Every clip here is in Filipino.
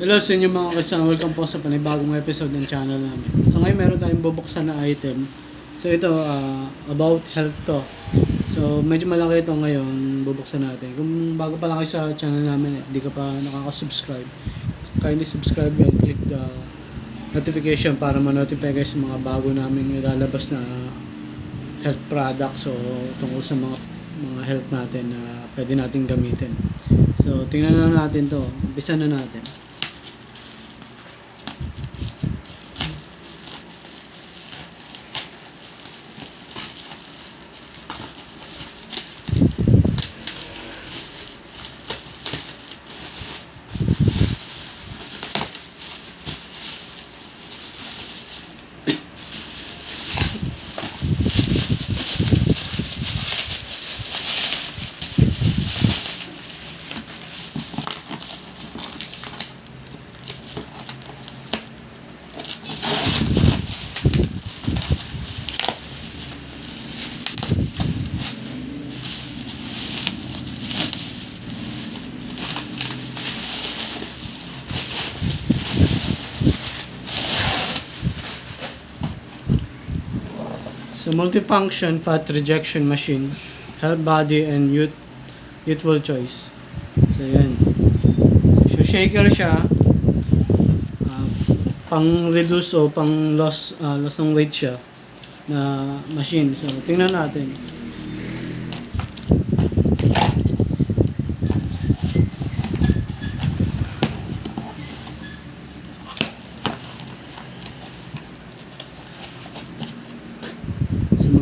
Hello sa inyo mga kasama. Welcome po sa panibagong episode ng channel namin. So ngayon meron tayong bubuksan na item. So ito, ah, about health to. So medyo malaki ito ngayon, bubuksan natin. Kung bago pa lang kayo sa channel namin, eh, di ka pa nakaka-subscribe, kindly subscribe and click the notification para ma-notify kayo sa mga bago namin nilalabas na health products o tungkol sa mga mga health natin na pwede nating gamitin. So, tingnan na natin to. Umpisa na natin. So, multifunction fat rejection machine, health body and youth youthful choice. So, yan. So, shaker siya. Ah, pang-reduce o pang-loss ah, loss ng weight siya na machine. So, tingnan natin.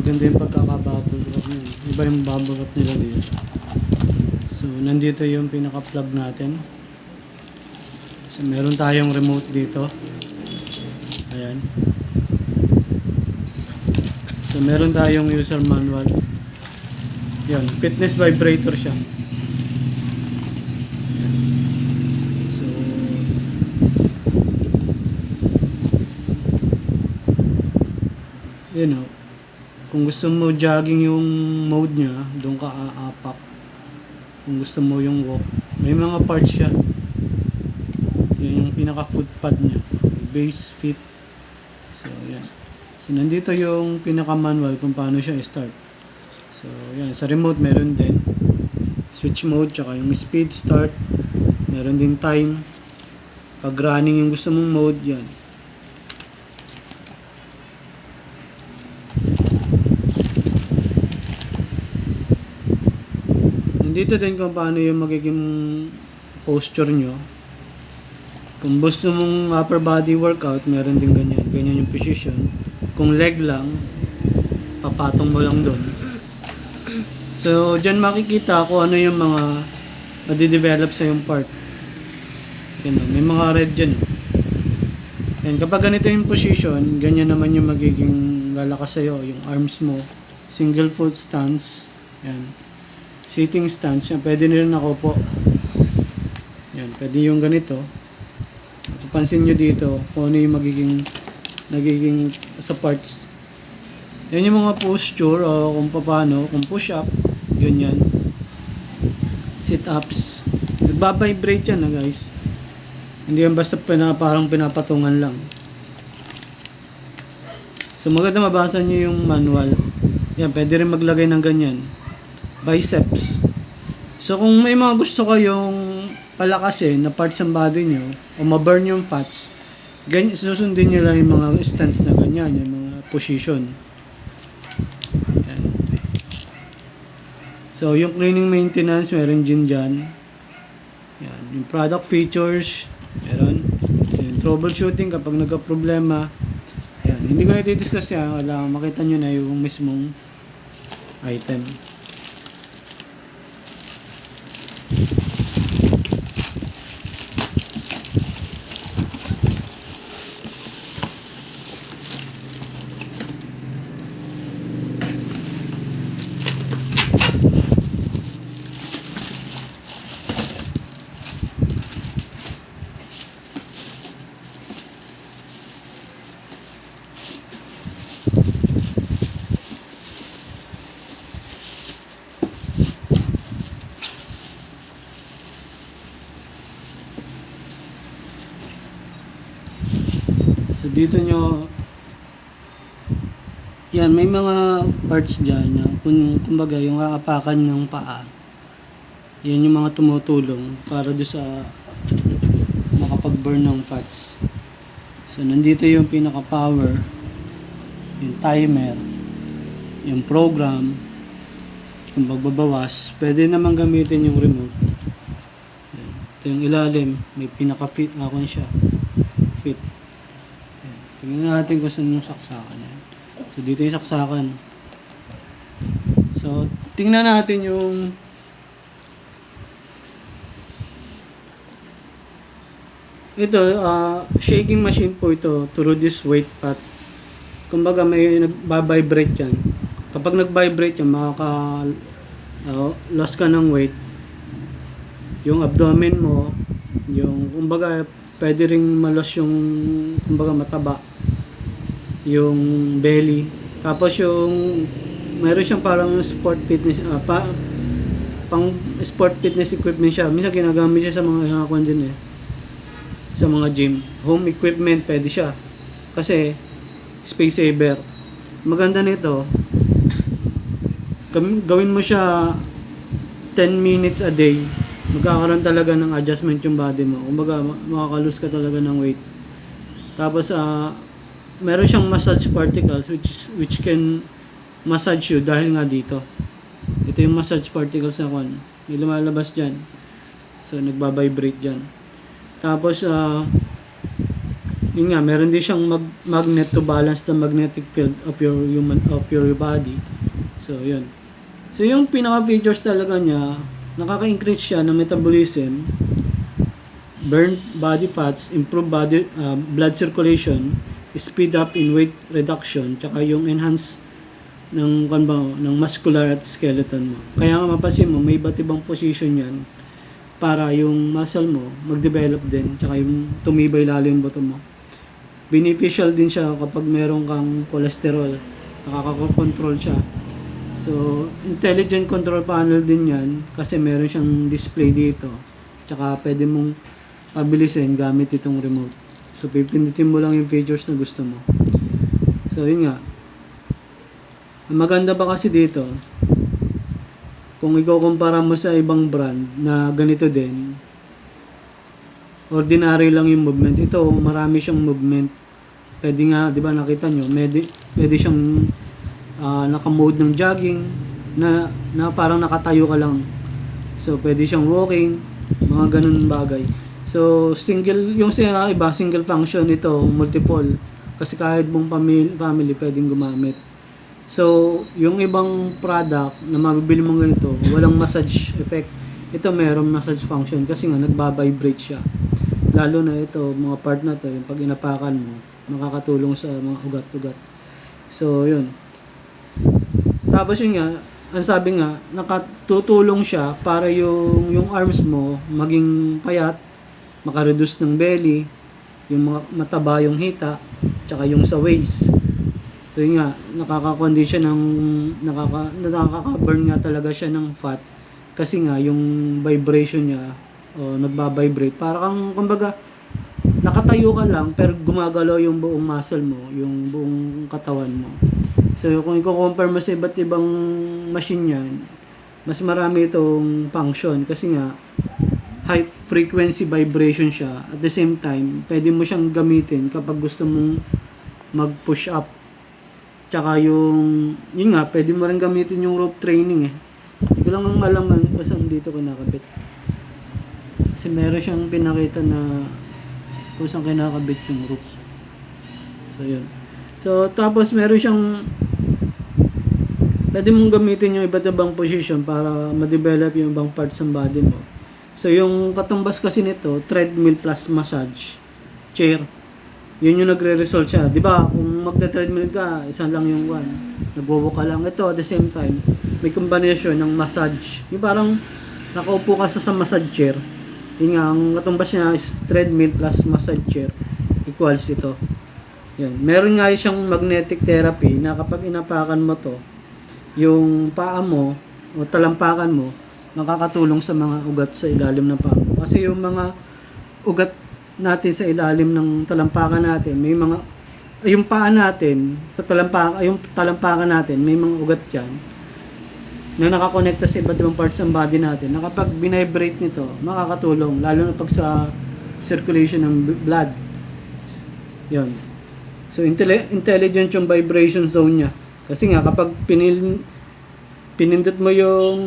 So maganda yung pagkakabubble wrap niya. Iba yung wrap nila dito. So nandito yung pinaka-plug natin. So meron tayong remote dito. Ayan. So meron tayong user manual. Yan, fitness vibrator siya. So you know, kung gusto mo jogging yung mode niya, doon ka aapak. Kung gusto mo yung walk, may mga parts siya. Yan yung pinaka footpad niya. Base fit. So, yan. So, nandito yung pinaka manual kung paano siya i-start. So, yan. Sa remote, meron din. Switch mode, tsaka yung speed start. Meron din time. Pag running yung gusto mong mode, yan. Nandito din kung paano yung magiging posture nyo. Kung gusto mong upper body workout, meron din ganyan. Ganyan yung position. Kung leg lang, papatong mo lang doon. So, dyan makikita kung ano yung mga madidevelop sa yung part. Yan, may mga red dyan. Yan, kapag ganito yung position, ganyan naman yung magiging lalakas sa'yo. Yung arms mo, single foot stance. Yan sitting stance, yan, pwede nyo rin nakaupo. Yan, pwede yung ganito. Papansin nyo dito kung ano yung magiging nagiging sa parts. Yan yung mga posture o kung paano, kung push up, ganyan. Sit ups. Nagbabibrate yan na guys. Hindi yan basta pina, parang pinapatungan lang. So maganda mabasa nyo yung manual. Yan, pwede rin maglagay ng ganyan biceps. So kung may mga gusto kayong palakasin na parts ng body nyo o ma-burn yung fats, ganyan, susundin nyo lang yung mga stance na ganyan, yung mga position. Yan. So yung cleaning maintenance, meron din dyan. Yan. Yung product features, meron. So yung troubleshooting kapag nagka-problema, yan. Hindi ko na i-discuss yan, kailangan makita nyo na yung mismong item. Dito nyo, yan, may mga parts dyan na kung, kumbaga yung aapakan ng paa. Yan yung mga tumutulong para do sa makapag-burn ng fats. So nandito yung pinaka-power, yung timer, yung program, kung magbabawas, pwede naman gamitin yung remote. Ito yung ilalim, may pinaka-fit ako siya. Fit. Tingnan natin kung saan yung saksakan yan. So dito yung saksakan. So tingnan natin yung ito, ah, shaking machine po ito to reduce weight fat. Kumbaga may nagba-vibrate yan. Kapag nag-vibrate yan, makaka ah, loss ka ng weight. Yung abdomen mo, yung kumbaga pwede ring malos yung kumbaga mataba. Yung belly. Tapos yung meron siyang parang sport fitness ah, pa, pang sport fitness equipment siya. Minsan ginagamit siya sa mga kwan din eh sa mga gym. Home equipment, pwede siya. Kasi, space saver. Maganda nito, gawin, mo siya 10 minutes a day, magkakaroon talaga ng adjustment yung body mo. Kumbaga, ma- makakalose ka talaga ng weight. Tapos, ah, meron siyang massage particles which which can massage you dahil nga dito. Ito yung massage particles na kwan. May lumalabas dyan. So, nagbabibrate dyan. Tapos, ah, yun nga, meron din siyang mag- magnet to balance the magnetic field of your human of your body. So, yun. So, yung pinaka-features talaga niya, nakaka-increase siya ng metabolism, burn body fats, improve body ah, blood circulation, speed up in weight reduction, tsaka yung enhance ng kan ba, ng muscular at skeleton mo. Kaya nga mapasin mo, may iba't ibang position yan para yung muscle mo mag-develop din tsaka yung tumibay lalo yung buto mo. Beneficial din siya kapag meron kang cholesterol. Nakaka-control siya. So, intelligent control panel din yan kasi meron siyang display dito. Tsaka pwede mong pabilisin gamit itong remote. So, pipindutin mo lang yung features na gusto mo. So, yun nga. Ang maganda pa kasi dito, kung ikukumpara mo sa ibang brand na ganito din, ordinary lang yung movement. Ito, marami siyang movement. Pwede nga, di ba nakita nyo, pwede, pwede siyang ah, naka-mode ng jogging, na, na parang nakatayo ka lang. So, pwede siyang walking, mga ganun bagay. So, single, yung sa iba, single function ito, multiple. Kasi kahit buong family, family pwedeng gumamit. So, yung ibang product na mabibili mong ganito, walang massage effect. Ito meron massage function kasi nga nagbabibrate siya. Lalo na ito, mga part na to, yung pag inapakan mo, makakatulong sa mga ugat-ugat. So, yun. Tapos yun nga, ang sabi nga, nakatutulong siya para yung, yung arms mo maging payat, makareduce ng belly, yung mga mataba yung hita, tsaka yung sa waist. So yun nga, nakaka-condition ng, nakaka, nakaka-burn nga talaga siya ng fat kasi nga yung vibration niya o nagba-vibrate. Para kang, kumbaga, nakatayo ka lang pero gumagalaw yung buong muscle mo, yung buong katawan mo. So kung i-compare mo sa iba't ibang machine yan, mas marami itong function kasi nga high frequency vibration siya. At the same time, pwede mo siyang gamitin kapag gusto mong mag-push up. Tsaka yung, yun nga, pwede mo rin gamitin yung rope training eh. Hindi ko lang ang malaman kung saan dito ko nakabit. Kasi meron siyang pinakita na kung saan kinakabit yung rope. So, yun. So, tapos meron siyang pwede mong gamitin yung iba't ibang position para ma-develop yung ibang parts ng body mo. So, yung katumbas kasi nito, treadmill plus massage chair. Yun yung nagre-result siya. Di ba, kung magte-treadmill ka, isang lang yung one. Nagwo ka lang. Ito, at the same time, may combination ng massage. Yung parang nakaupo ka sa, sa massage chair. Yun nga, ang katumbas niya is treadmill plus massage chair equals ito. Yan. Meron nga siyang magnetic therapy na kapag inapakan mo to, yung paa mo o talampakan mo, makakatulong sa mga ugat sa ilalim ng paa mo. Kasi yung mga ugat natin sa ilalim ng talampakan natin, may mga yung paa natin sa talampakan, yung talampakan natin, may mga ugat diyan na nakakonekta sa iba't ibang parts ng body natin. Na kapag binibrate nito, makakatulong lalo na pag sa circulation ng blood. Yon. So intelli- intelligent yung vibration zone niya. Kasi nga kapag pinil pinindot mo yung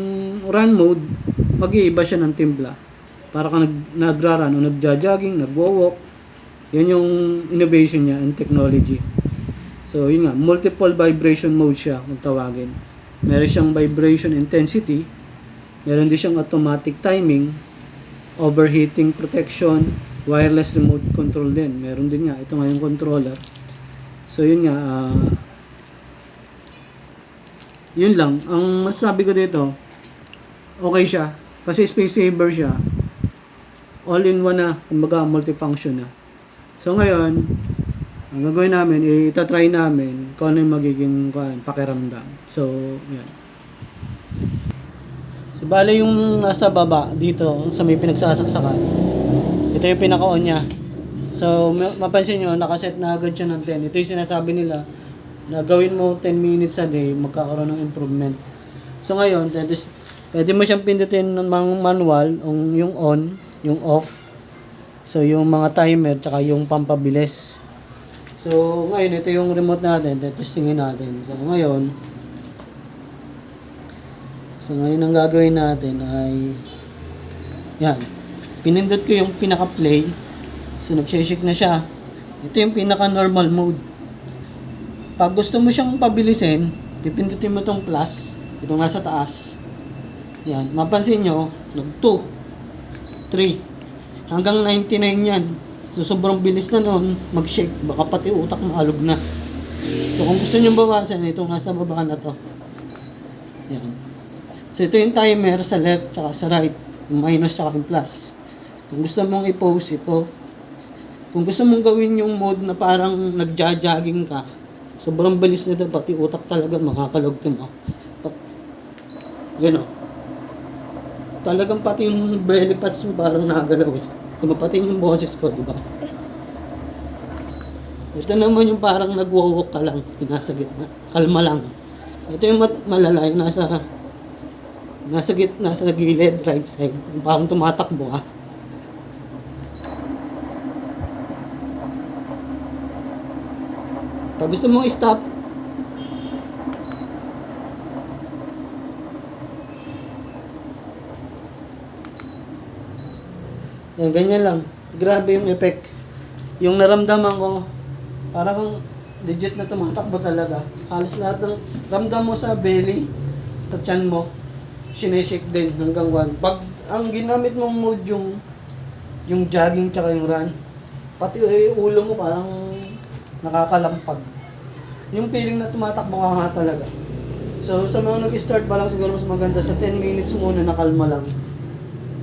run mode, mag-iiba siya ng timpla. Para ka nag nagra-run o nagja-jogging, nagwo-walk. Yan yung innovation niya and technology. So yun nga, multiple vibration mode siya kung tawagin. Meron siyang vibration intensity, meron din siyang automatic timing, overheating protection, wireless remote control din. Meron din nga, ito nga yung controller. So yun nga, ah, yun lang. Ang masasabi ko dito, okay siya. Kasi space saver siya. All in one na, kumbaga multifunction na. So ngayon, ang gagawin namin, itatry namin kung ano yung magiging kuwan, pakiramdam. So, yan. So, bale yung nasa baba, dito, sa may pinagsasaksakan. Ito yung pinaka-on niya. So, ma- mapansin nyo, nakaset na agad siya ng 10. Ito yung sinasabi nila, na gawin mo 10 minutes a day, magkakaroon ng improvement. So, ngayon, that is, pwede mo siyang pindutin ng manual, yung, on, yung off. So, yung mga timer, tsaka yung pampabilis. So, ngayon, ito yung remote natin. Testingin natin. So, ngayon, so, ngayon ang gagawin natin ay, yan. Pinindot ko yung pinaka-play. So, nagsishake na siya. Ito yung pinaka-normal mode. Pag gusto mo siyang pabilisin, pipindutin mo tong plus. Itong nasa taas. Yan. Mapansin nyo, nag 2, 3, hanggang 99 yan. So, sobrang bilis na noon, mag-shake. Baka pati utak maalog na. So, kung gusto nyo bawasan, itong nasa baba na to. Yan. So, ito yung timer sa left, tsaka sa right. Yung minus, tsaka yung plus. Kung gusto mong i-pause ito, kung gusto mong gawin yung mode na parang nagja-jogging ka, sobrang bilis nito, pati utak talaga makakalog mo. Pa- Yan o. Talagang pati yung belly pads mo parang nagalaw eh. Kumapati yung boses ko, di ba? Ito naman yung parang nagwo-walk ka lang, nasa gitna. Kalma lang. Ito yung mat- malala, yung nasa nasa gitna, nasa gilid, right side. Yung parang tumatakbo ka. Pag gusto mong i-stop, yan, ganyan lang. Grabe yung effect. Yung naramdaman ko, parang kang legit na tumatakbo talaga. Halos lahat ng ramdam mo sa belly, sa chan mo, sineshake din hanggang one. Pag ang ginamit mong mode yung yung jogging tsaka yung run, pati eh, ulo mo parang nakakalampag. Yung feeling na tumatakbo ka nga talaga. So, sa mga nag-start pa lang siguro mas maganda sa 10 minutes muna nakalma lang.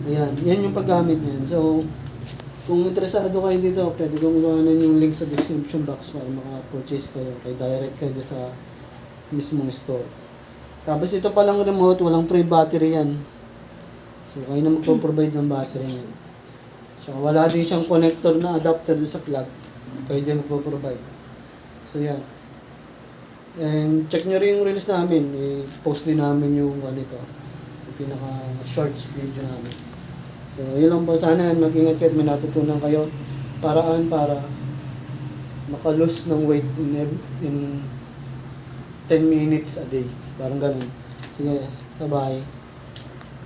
Ayan, yan yung paggamit niyan. So, kung interesado kayo dito, pwede kong iwanan yung link sa description box para maka-purchase kayo. Kay direct kayo sa mismong store. Tapos ito palang remote, walang free battery yan. So, kayo na magpo-provide ng battery yan. So, wala din siyang connector na adapter sa plug. Kayo din magpo-provide. So, yan. And check nyo rin yung reels namin. I-post din namin yung ganito. Yung pinaka-shorts video namin. So, yun lang po. Sana mag-ingat kayo at may natutunan kayo. Paraan para makalose ng weight in, in 10 minutes a day. Parang ganun. Sige, bye-bye.